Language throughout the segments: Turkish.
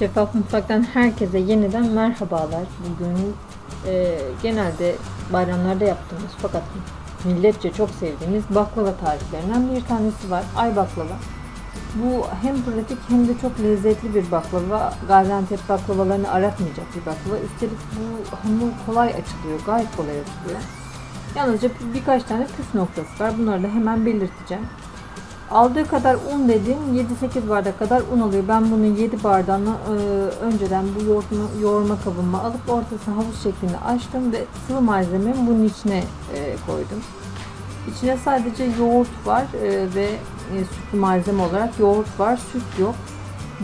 Şeffaf Mutfak'tan herkese yeniden merhabalar. Bugün e, genelde bayramlarda yaptığımız fakat milletçe çok sevdiğimiz baklava tariflerinden bir tanesi var. Ay baklava. Bu hem pratik hem de çok lezzetli bir baklava. Gaziantep baklavalarını aratmayacak bir baklava. Üstelik bu hamur kolay açılıyor. Gayet kolay açılıyor. Yalnızca birkaç tane püf noktası var. Bunları da hemen belirteceğim. Aldığı kadar un dedin 7-8 bardak kadar un alıyor. Ben bunu 7 bardağını e, önceden bu yoğurma, yoğurma kabıma alıp ortasına havuz şeklinde açtım ve sıvı malzememi bunun içine e, koydum. İçine sadece yoğurt var e, ve e, sütlü malzeme olarak yoğurt var, süt yok.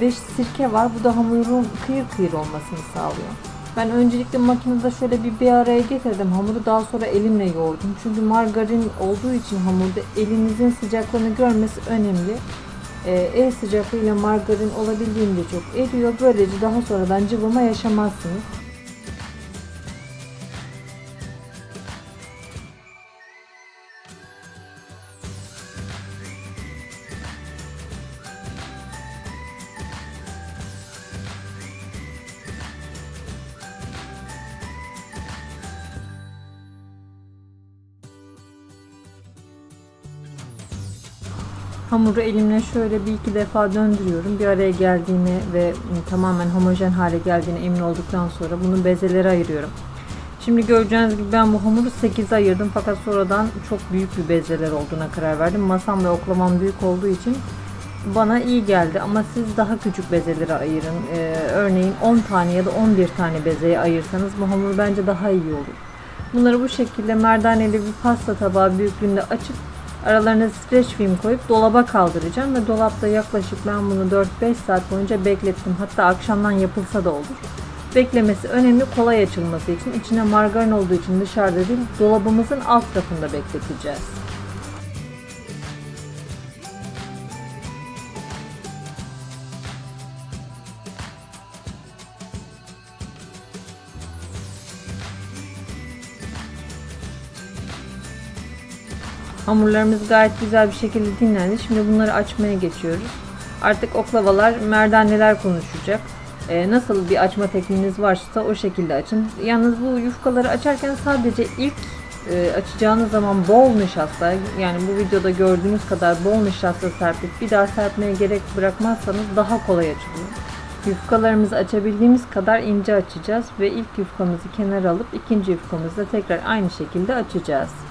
Ve sirke var. Bu da hamurun kıyır kıyır olmasını sağlıyor. Ben öncelikle makinede şöyle bir bir araya getirdim hamuru. Daha sonra elimle yoğurdum. Çünkü margarin olduğu için hamurda elinizin sıcaklığını görmesi önemli. Ee, el sıcaklığıyla margarin olabildiğince çok eriyor. Böylece daha sonradan cıvıma yaşamazsınız. Hamuru elimle şöyle bir iki defa döndürüyorum. Bir araya geldiğini ve tamamen homojen hale geldiğine emin olduktan sonra bunu bezelere ayırıyorum. Şimdi göreceğiniz gibi ben bu hamuru 8'e ayırdım fakat sonradan çok büyük bir bezeler olduğuna karar verdim. Masam ve oklamam büyük olduğu için bana iyi geldi ama siz daha küçük bezelere ayırın. Ee, örneğin 10 tane ya da 11 tane bezeye ayırsanız bu hamur bence daha iyi olur. Bunları bu şekilde merdaneli bir pasta tabağı büyüklüğünde açıp Aralarına streç film koyup dolaba kaldıracağım ve dolapta yaklaşık ben bunu 4-5 saat boyunca beklettim. Hatta akşamdan yapılsa da olur. Beklemesi önemli kolay açılması için içine margarin olduğu için dışarıda değil dolabımızın alt tarafında bekleteceğiz. Hamurlarımız gayet güzel bir şekilde dinlendi. Şimdi bunları açmaya geçiyoruz. Artık oklavalar, merdaneler konuşacak. Ee, nasıl bir açma tekniğiniz varsa o şekilde açın. Yalnız bu yufkaları açarken sadece ilk e, açacağınız zaman bol nişasta yani bu videoda gördüğünüz kadar bol nişasta serpip bir daha serpmeye gerek bırakmazsanız daha kolay açılıyor. Yufkalarımızı açabildiğimiz kadar ince açacağız ve ilk yufkamızı kenara alıp ikinci yufkamızı da tekrar aynı şekilde açacağız.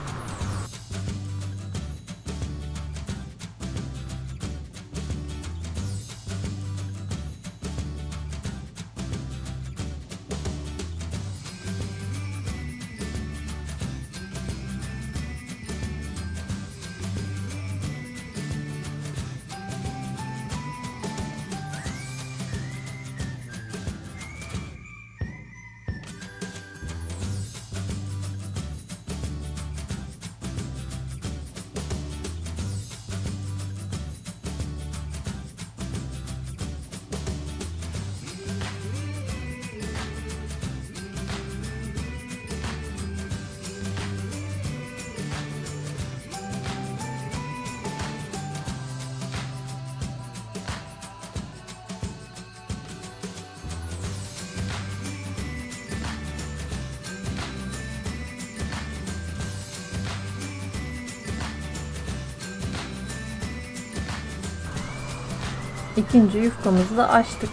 İkinci yufkamızı da açtık.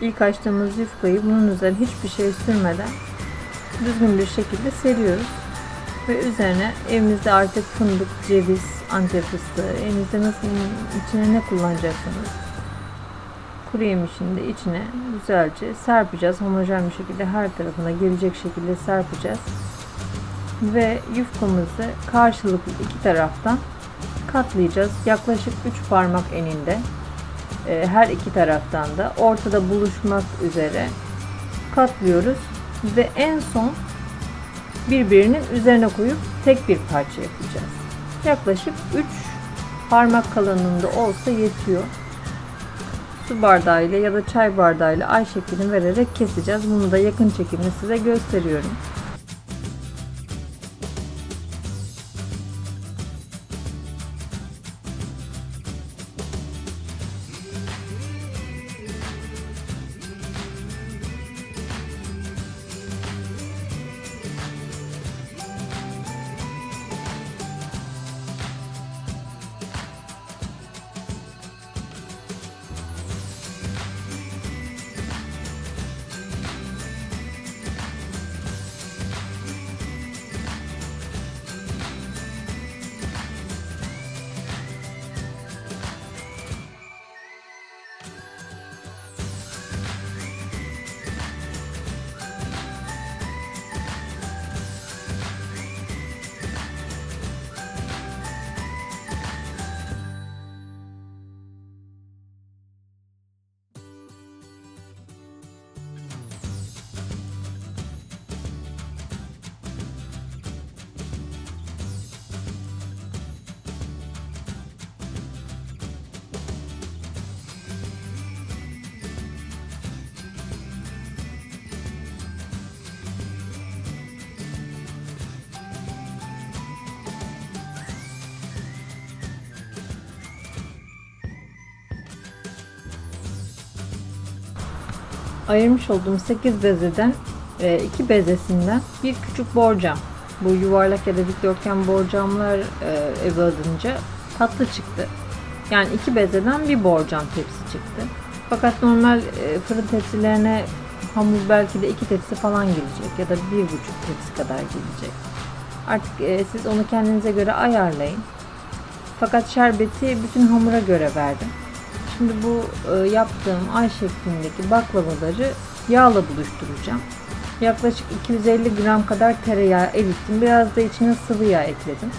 İlk açtığımız yufkayı bunun üzerine hiçbir şey sürmeden düzgün bir şekilde seriyoruz. Ve üzerine evimizde artık fındık, ceviz, antep fıstığı, evinizde nasıl içine ne kullanacaksınız? Kuru yemişini de içine güzelce serpeceğiz. Homojen bir şekilde her tarafına gelecek şekilde serpeceğiz. Ve yufkamızı karşılıklı iki taraftan katlayacağız. Yaklaşık 3 parmak eninde her iki taraftan da ortada buluşmak üzere katlıyoruz ve en son birbirinin üzerine koyup tek bir parça yapacağız. Yaklaşık 3 parmak kalınlığında olsa yetiyor. Su bardağıyla ya da çay bardağıyla ay şeklini vererek keseceğiz. Bunu da yakın çekimle size gösteriyorum. Ayırmış olduğum 8 bezeden 2 bezesinden bir küçük borcam. Bu yuvarlak ya da dikdörtgen borcamlar e, eve alınca tatlı çıktı. Yani iki bezeden bir borcam tepsi çıktı. Fakat normal e, fırın tepsilerine hamur belki de iki tepsi falan gelecek ya da bir buçuk tepsi kadar gelecek. Artık e, siz onu kendinize göre ayarlayın. Fakat şerbeti bütün hamura göre verdim. Şimdi bu e, yaptığım ay şeklindeki baklavaları yağla buluşturacağım. Yaklaşık 250 gram kadar tereyağı erittim. Biraz da içine sıvı yağ ekledim.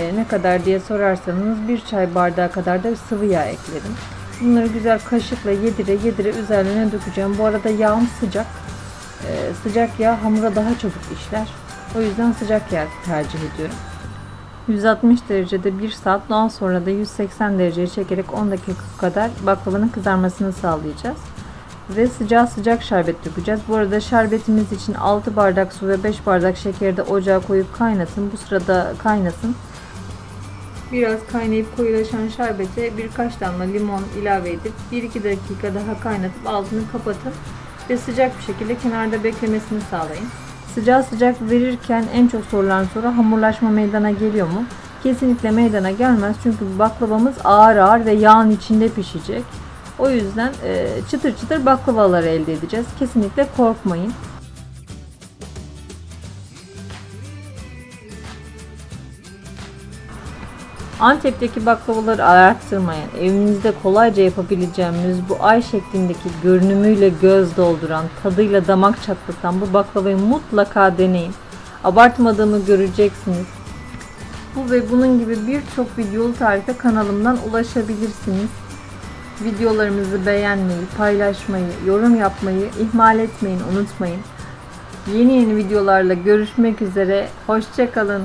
E, ne kadar diye sorarsanız bir çay bardağı kadar da sıvı yağ ekledim. Bunları güzel kaşıkla yedire yedire üzerine dökeceğim. Bu arada yağım sıcak. E, sıcak yağ hamura daha çabuk işler. O yüzden sıcak yağ tercih ediyorum. 160 derecede 1 saat daha sonra da 180 dereceye çekerek 10 dakika kadar baklavanın kızarmasını sağlayacağız. Ve sıcağı sıcak şerbet dökeceğiz. Bu arada şerbetimiz için 6 bardak su ve 5 bardak şekeri de ocağa koyup kaynatın. Bu sırada kaynasın. Biraz kaynayıp koyulaşan şerbete birkaç damla limon ilave edip 1-2 dakika daha kaynatıp altını kapatın ve sıcak bir şekilde kenarda beklemesini sağlayın. Sıcağı sıcak verirken en çok sorulan soru hamurlaşma meydana geliyor mu? Kesinlikle meydana gelmez çünkü baklavamız ağır ağır ve yağın içinde pişecek. O yüzden çıtır çıtır baklavalar elde edeceğiz. Kesinlikle korkmayın. Antep'teki baklavaları araştırmayan, evinizde kolayca yapabileceğimiz bu ay şeklindeki görünümüyle göz dolduran, tadıyla damak çatlatan bu baklavayı mutlaka deneyin. Abartmadığımı göreceksiniz. Bu ve bunun gibi birçok videolu tarife kanalımdan ulaşabilirsiniz. Videolarımızı beğenmeyi, paylaşmayı, yorum yapmayı ihmal etmeyin, unutmayın. Yeni yeni videolarla görüşmek üzere. Hoşçakalın.